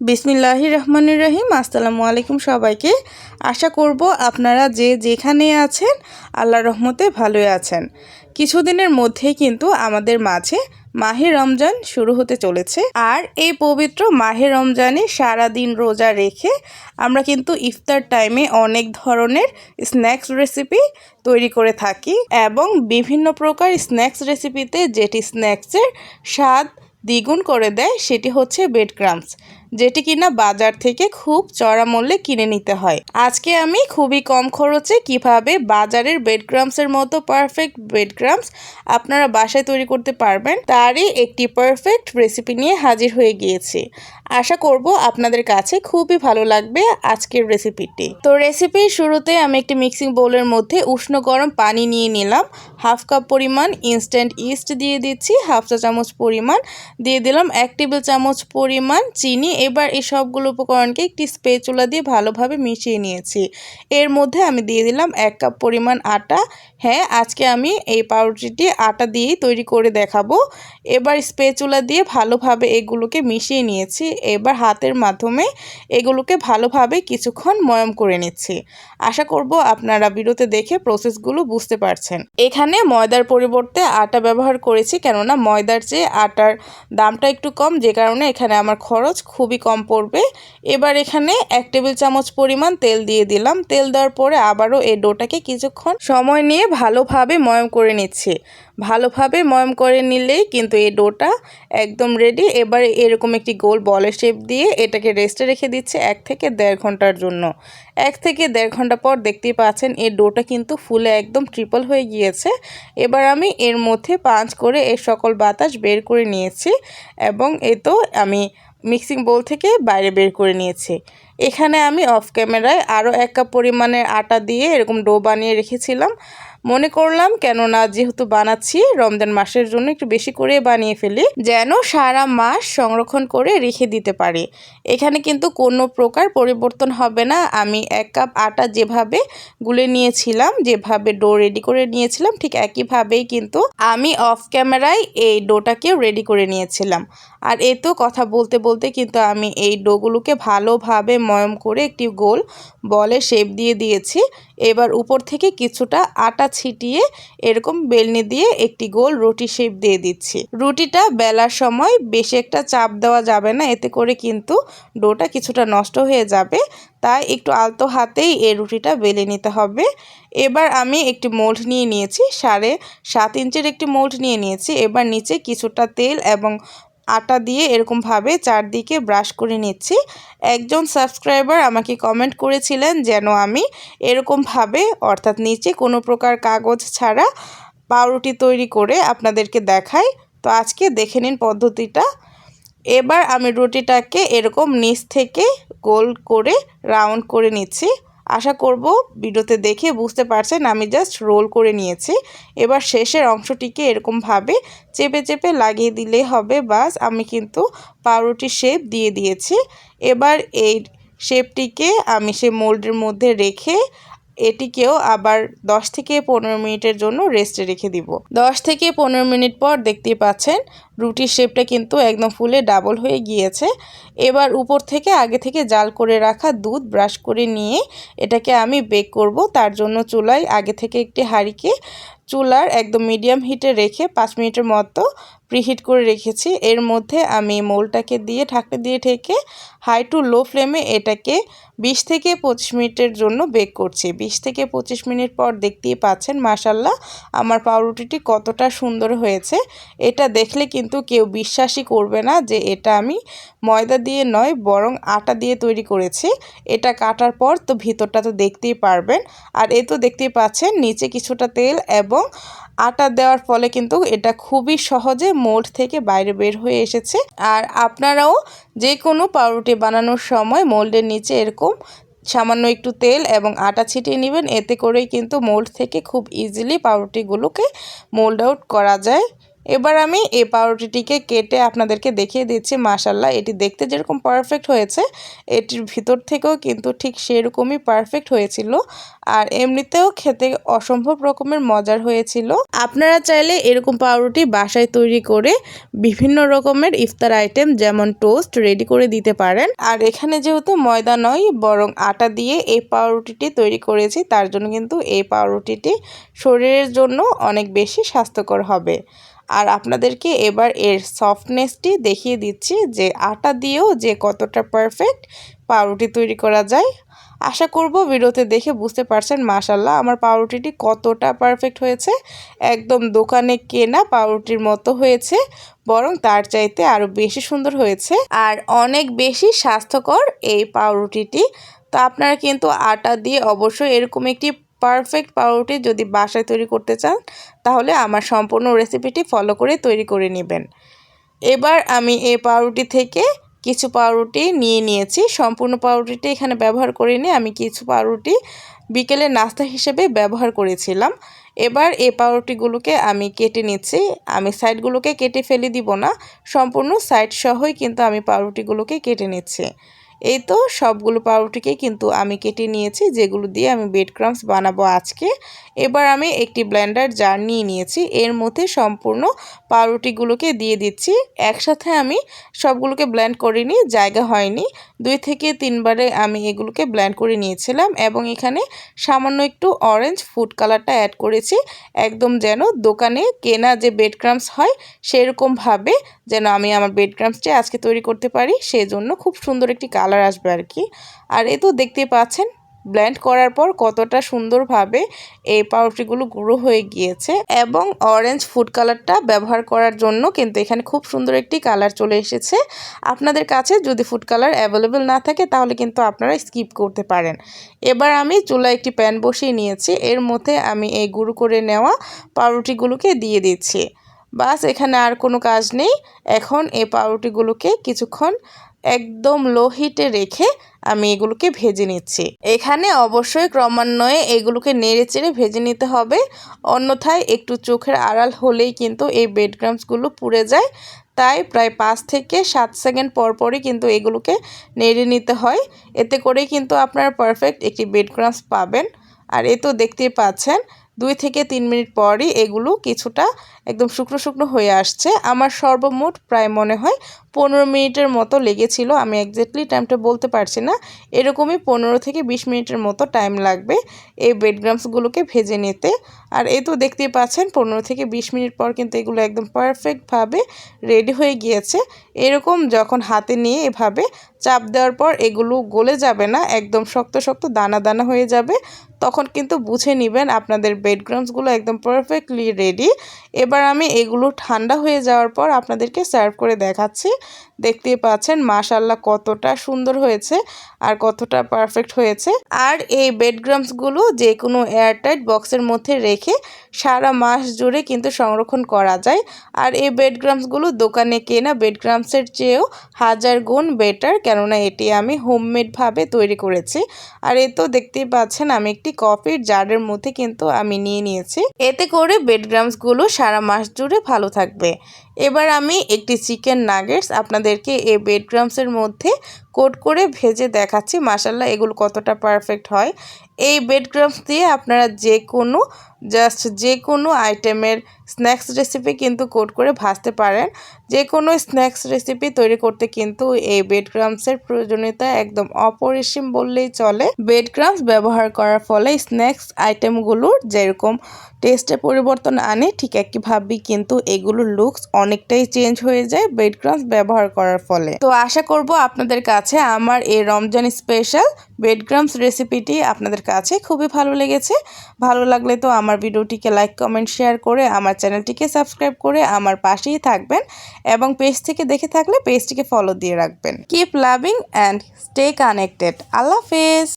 বিসমিল্লাহি রহমানুর রহিম, আসসালামু আলাইকুম সবাইকে। আশা করব আপনারা যে যেখানে আছেন আল্লাহ রহমতে ভালোই আছেন। কিছুদিনের মধ্যেই কিন্তু আমাদের মাঝে মাহে রমজান শুরু হতে চলেছে। আর এই পবিত্র মাহে রমজানে সারা দিন রোজা রেখে আমরা কিন্তু ইফতার টাইমে অনেক ধরনের স্ন্যাক্স রেসিপি তৈরি করে থাকি এবং বিভিন্ন প্রকার স্ন্যাক্স রেসিপিতে যেটি স্ন্যাক্সের স্বাদ দ্বিগুণ করে দেয়, সেটি হচ্ছে বেড ক্রামস যেটি কিনা বাজার থেকে খুব চড়া মূল্যে কিনে নিতে হয়। আজকে আমি খুবই কম খরচে কীভাবে বাজারের বেড ক্রামসের মতো পারফেক্ট বেড ক্রামস আপনারা বাসায় তৈরি করতে পারবেন, তারই একটি পারফেক্ট রেসিপি নিয়ে হাজির হয়ে গিয়েছি। আশা করব আপনাদের কাছে খুবই ভালো লাগবে আজকের রেসিপিটি তো রেসিপির শুরুতে আমি একটি মিক্সিং বোলের মধ্যে উষ্ণ গরম পানি নিয়ে নিলাম। হাফ কাপ পরিমাণ ইনস্ট্যান্ট ইস্ট দিয়ে দিচ্ছি, হাফ চা চামচ পরিমাণ। দিয়ে দিলাম এক টেবিল চামচ পরিমাণ চিনি। এবার এই সবগুলো উপকরণকে একটি স্পেচুলা দিয়ে ভালোভাবে মিশিয়ে নিয়েছি। এর মধ্যে আমি দিয়ে দিলাম এক কাপ পরিমাণ আটা। হ্যাঁ আজকে আমি এই পাউরুটিটি আটা দিয়েই তৈরি করে দেখাবো। এবার স্পেচুলা দিয়ে ভালোভাবে এগুলোকে মিশিয়ে নিয়েছি। এবার হাতের মাধ্যমে এগুলোকে ভালোভাবে কিছুক্ষণ ময়ম করে নিচ্ছি। আশা করব আপনারা বিরতে দেখে প্রসেসগুলো বুঝতে পারছেন। এখানে ময়দার পরিবর্তে আটা ব্যবহার করেছি, কেননা ময়দার চেয়ে আটার দামটা একটু কম, যে কারণে এখানে আমার খরচ খুবই কম পড়বে। এবার এখানে এক টেবিল চামচ পরিমাণ তেল দিয়ে দিলাম। তেল দেওয়ার পরে আবারও এই ডোটাকে কিছুক্ষণ সময় নিয়ে ভালোভাবে ময়ম করে নিচ্ছি। ভালোভাবে ময়ম করে নিলেই কিন্তু এই ডোটা একদম রেডি এবার এরকম একটি গোল বলের শেপ দিয়ে এটাকে রেস্টে রেখে দিচ্ছে এক থেকে দেড় ঘণ্টার জন্য। এক থেকে দেড় ঘণ্টা পর দেখতেই পাচ্ছেন এই ডোটা কিন্তু ফুলে একদম ট্রিপল হয়ে গিয়েছে। এবার আমি এর মধ্যে পাঁচ করে এর সকল বাতাস বের করে নিয়েছি এবং এ তো আমি মিক্সিং বোল থেকে বাইরে বের করে নিয়েছি। এখানে আমি অফ ক্যামেরায় আরও এক কাপ পরিমাণের আটা দিয়ে এরকম ডো বানিয়ে রেখেছিলাম। মনে করলাম, কেননা যেহেতু বানাচ্ছি, রমজান মাসের জন্য একটু বেশি করে বানিয়ে ফেলি, যেন সারা মাস সংরক্ষণ করে রেখে দিতে পারি। এখানে কিন্তু কোনো প্রকার পরিবর্তন হবে না। আমি এক কাপ আটা যেভাবে গুলে নিয়েছিলাম, যেভাবে ডো রেডি করে নিয়েছিলাম, ঠিক একইভাবেই কিন্তু আমি অফ ক্যামেরায় এই ডোটাকেও রেডি করে নিয়েছিলাম। আর এ তো কথা বলতে বলতে কিন্তু আমি এই ডোগুলোকে ভালোভাবে ময়ম করে একটি গোল বলে শেপ দিয়ে দিয়েছি। এবার উপর থেকে কিছুটা আটা ছিটিয়ে এরকম বেলনি দিয়ে একটি গোল রুটি শেপ দিয়ে দিচ্ছি। রুটিটা বেলার সময় বেশি একটা চাপ দেওয়া যাবে না, এতে করে কিন্তু ডোটা কিছুটা নষ্ট হয়ে যাবে, তাই একটু আলতো হাতেই এই রুটিটা বেলে নিতে হবে। এবার আমি একটি মোল্ড নিয়ে নিয়েছি, সাড়ে সাত ইঞ্চের একটি মোল্ড নিয়ে নিয়েছি। এবার নিচে কিছুটা তেল এবং আটা দিয়ে এরকমভাবে চারদিকে ব্রাশ করে নিচ্ছি। একজন সাবস্ক্রাইবার আমাকে কমেন্ট করেছিলেন যেন আমি এরকমভাবে, অর্থাৎ নিচে কোনো প্রকার কাগজ ছাড়া পাউরুটি তৈরি করে আপনাদেরকে দেখাই। তো আজকে দেখে নিন পদ্ধতিটা। এবার আমি রুটিটাকে এরকম নিচ থেকে গোল করে রাউন্ড করে নিচ্ছি। আশা করব ভিডিওতে দেখে বুঝতে পারছেন, আমি জাস্ট রোল করে নিয়েছি। এবার শেষের অংশটিকে এরকমভাবে চেপে চেপে লাগিয়ে দিলে হবে, বাস আমি কিন্তু পাউরুটি শেপ দিয়ে দিয়েছি। এবার এই শেপটিকে আমি সে মোল্ডের মধ্যে রেখে এটিকেও আবার 10 থেকে পনেরো মিনিটের জন্য রেস্টে রেখে দিব। 10 থেকে পনেরো মিনিট পর দেখতে পাচ্ছেন রুটির শেপটা কিন্তু একদম ফুলে ডাবল হয়ে গিয়েছে। এবার উপর থেকে আগে থেকে জাল করে রাখা দুধ ব্রাশ করে নিয়ে এটাকে আমি বেক করব। তার জন্য চুলায় আগে থেকে একটি হাঁড়িকে চুলার একদম মিডিয়াম হিটে রেখে পাঁচ মিনিটের মতো প্রিহিট করে রেখেছি। এর মধ্যে আমি মোলটাকে দিয়ে, ঢাকনা দিয়ে ঢেকে হাই টু লো ফ্লেমে এটাকে বিশ থেকে পঁচিশ মিনিটের জন্য বেক করছি। বিশ থেকে পঁচিশ মিনিট পর দেখতেই পাচ্ছেন মাসাল্লাহ আমার পাউরুটিটি কতটা সুন্দর হয়েছে। এটা দেখলে কিন্তু কেউ বিশ্বাসই করবে না যে এটা আমি ময়দা দিয়ে নয়, বরং আটা দিয়ে তৈরি করেছি। এটা কাটার পর তো ভিতরটা তো দেখতেই পারবেন। আর এ তো দেখতেই পাচ্ছেন, নিচে কিছুটা তেল এবং আটা দেওয়ার ফলে কিন্তু এটা খুবই সহজে মোল্ড থেকে বাইরে বের হয়ে এসেছে। আর আপনারাও যে কোনো পাউরুটি বানানোর সময় মোল্ডের নিচে এরকম সামান্য একটু তেল এবং আটা ছিটিয়ে নেবেন। এতে করেই কিন্তু মোল্ড থেকে খুব ইজিলি পাউরুটিগুলোকে মোল্ড আউট করা যায়। এবার আমি এই পাউরুটিটিকে কেটে আপনাদেরকে দেখিয়ে দিচ্ছি মাশাল্লাহ এটি দেখতে যেরকম পারফেক্ট হয়েছে, এটির ভিতর থেকেও কিন্তু ঠিক সেরকমই পারফেক্ট হয়েছিল। আর এমনিতেও খেতে অসম্ভব রকমের মজার হয়েছিল। আপনারা চাইলে এরকম পাউরুটি বাসায় তৈরি করে বিভিন্ন রকমের ইফতার আইটেম যেমন টোস্ট রেডি করে দিতে পারেন। আর এখানে যেহেতু ময়দা নয়, বরং আটা দিয়ে এই পাউরুটিটি তৈরি করেছি, তার জন্য কিন্তু এই পাউরুটিটি শরীরের জন্য অনেক বেশি স্বাস্থ্যকর হবে। আর আপনাদেরকে এবার এর সফটনেসটি দেখিয়ে দিচ্ছি যে আটা দিয়েও যে কতটা পারফেক্ট পাউরুটি তৈরি করা যায়। আশা করব ভিডিওতে দেখে বুঝতে পারছেন মাশাল্লাহ আমার পাউরুটিটি কতটা পারফেক্ট হয়েছে। একদম দোকানে কেনা পাউরুটির মতো হয়েছে, বরং তার চাইতে আরও বেশি সুন্দর হয়েছে। আর অনেক বেশি স্বাস্থ্যকর এই পাউরুটিটি। তো আপনারা কিন্তু আটা দিয়ে অবশ্যই এরকম একটি পারফেক্ট পাউরুটি যদি বাসায় তৈরি করতে চান, তাহলে আমার সম্পূর্ণ রেসিপিটি ফলো করে তৈরি করে নেবেন। এবার আমি এই পাউরুটি থেকে কিছু পাউরুটি নিয়ে নিয়েছি। সম্পূর্ণ পাউরুটিটি এখানে ব্যবহার করিনি, আমি কিছু পাউরুটি বিকেলে নাস্তা হিসেবে ব্যবহার করেছিলাম। এবার এই পাউরুটিগুলোকে আমি কেটে নিচ্ছি। আমি সাইডগুলোকে কেটে ফেলে দিব না, সম্পূর্ণ সাইড সহই কিন্তু আমি পাউরুটিগুলোকে কেটে নিচ্ছি। এই তো সবগুলো পাউরুটিকে কিন্তু আমি কেটে নিয়েছি, যেগুলো দিয়ে আমি বেড ক্রাম্পস বানাবো আজকে। এবার আমি একটি ব্লেন্ডার জার নিয়ে নিয়েছি। এর মধ্যে সম্পূর্ণ পাউরুটিগুলোকে দিয়ে দিচ্ছি। একসাথে আমি সবগুলোকে ব্লেন্ড করিনি জায়গা হয়নি। দুই থেকে তিনবারে আমি এগুলোকে ব্লেন্ড করে নিয়েছিলাম এবং এখানে সামান্য একটু অরেঞ্জ ফুড কালারটা অ্যাড করেছি। একদম যেন দোকানে কেনা যে বেড ক্রামস হয় সেরকমভাবে যেন আমি আমার বেড ক্রামসটি আজকে তৈরি করতে পারি। সেই জন্য খুব সুন্দর একটি কালার আসবে আর কি। আর এ তো দেখতে পাচ্ছেন ব্লেন্ড করার পর কতটা সুন্দরভাবে এই পাউরুটিগুলো গুঁড়ো হয়ে গিয়েছে এবং অরেঞ্জ ফুড কালারটা ব্যবহার করার জন্য কিন্তু এখানে খুব সুন্দর একটি কালার চলে এসেছে। আপনাদের কাছে যদি ফুড কালার অ্যাভেলেবেল না থাকে তাহলে কিন্তু আপনারা স্কিপ করতে পারেন। এবার আমি চুলা একটি প্যান বসিয়ে নিয়েছি, এর মধ্যে আমি এই গুঁড়ো করে নেওয়া পাউরুটিগুলোকে দিয়ে দিচ্ছি। বাস, এখানে আর কোনো কাজ নেই। এখন এই পাউরুটিগুলোকে কিছুক্ষণ একদম লো হিটে রেখে আমি এগুলোকে ভেজে নিচ্ছি। এখানে অবশ্যই ক্রমান্বয়ে এগুলোকে নেড়ে চেড়ে ভেজে নিতে হবে। অন্যথায় একটু চোখের আড়াল হলেই কিন্তু এই বেডগ্রামসগুলো পুড়ে যায়। তাই প্রায় পাঁচ থেকে সাত সেকেন্ড পর পরই কিন্তু এগুলোকে নেড়ে নিতে হয়। এতে করেই কিন্তু আপনারা পারফেক্ট একটি বেডগ্রামস পাবেন। আর এ তো দেখতেই পাচ্ছেন দুই থেকে তিন মিনিট পরই এগুলো কিছুটা একদম শুকনো শুকনো হয়ে আসছে। আমার সর্বমোট প্রায় মনে হয় পনেরো মিনিটের মতো লেগেছিল। আমি একজ্যাক্টলি টাইমটা বলতে পারছি না। এরকমই পনেরো থেকে বিশ মিনিটের মতো টাইম লাগবে এই বেডগ্রামসগুলোকে ভেজে নিতে। আর এই তো দেখতেই পাচ্ছেন, পনেরো থেকে বিশ মিনিট পর কিন্তু এগুলো একদম পারফেক্টভাবে রেডি হয়ে গিয়েছে। এরকম যখন হাতে নিয়ে এভাবে চাপ দেওয়ার পর এগুলো গলে যাবে না, একদম শক্ত শক্ত দানা দানা হয়ে যাবে। তখন কিন্তু বুঝে নেবেন আপনাদের বেডগ্রামসগুলো একদম পারফেক্টলি রেডি এবার আমি এগুলো ঠান্ডা হয়ে যাওয়ার পর আপনাদেরকে সার্ভ করে দেখাচ্ছি। দেখতেই পাচ্ছেন মাশাল্লাহ কতটা সুন্দর হয়েছে আর কতটা পারফেক্ট হয়েছে। আর এই বেডগ্রামসগুলো যে কোনো এয়ারটাইট বক্সের মধ্যে রেখে সারা মাস জুড়ে কিন্তু সংরক্ষণ করা যায়। আর এই বেডগ্রামসগুলো দোকানে কেনা বেডগ্রামসের চেয়েও হাজার গুণ বেটার কেননা এটি আমি হোমমেডভাবে তৈরি করেছি। আর এ তো দেখতেই পাচ্ছেন, আমি একটি কফির জারের মধ্যে কিন্তু আমি নিয়ে নিয়েছি। এতে করে বেডগ্রামসগুলো সারা মাস জুড়ে ভালো থাকবে। এবার আমি একটি চিকেন নাগেটস আপনাদেরকে এই বেডগ্রামসের মধ্যে কোট করে ভেজে দেখাচ্ছি। মাসাল্লাহ এগুলো কতটা পারফেক্ট হয়। এই বেডগ্রামস দিয়ে আপনারা যে কোনো জাস্ট যে কোনো আইটেমের স্ন্যাক্স রেসিপি কিন্তু কোট করে ভাজতে পারেন। যে কোনো স্ন্যাক্স রেসিপি তৈরি করতে কিন্তু এই বেডগ্রামসের প্রয়োজনীয়তা একদম অপরিসীম বললেই চলে। বেডগ্রামস ব্যবহার করার ফলে স্ন্যাক্স আইটেমগুলোর যেরকম টেস্টে পরিবর্তন আনে, ঠিক একইভাবেই কিন্তু এগুলোর লুকস অনেকটাই চেঞ্জ হয়ে যায় বেডগ্রামস ব্যবহার করার ফলে। তো আশা করব আপনাদের কাছে আমার এই রমজান স্পেশাল বেডগ্রামস রেসিপিটি আপনাদের কাছে খুবই ভালো লেগেছে। ভালো লাগলে তো আমার ভিডিওটিকে লাইক কমেন্ট শেয়ার করে আমার চ্যানেলটিকে সাবস্ক্রাইব করে আমার পাশেই থাকবেন। এবং পেজ থেকে দেখে থাকলে পেজটিকে ফলো দিয়ে রাখবেন। Keep loving and stay connected আল্লাহ হাফেজ।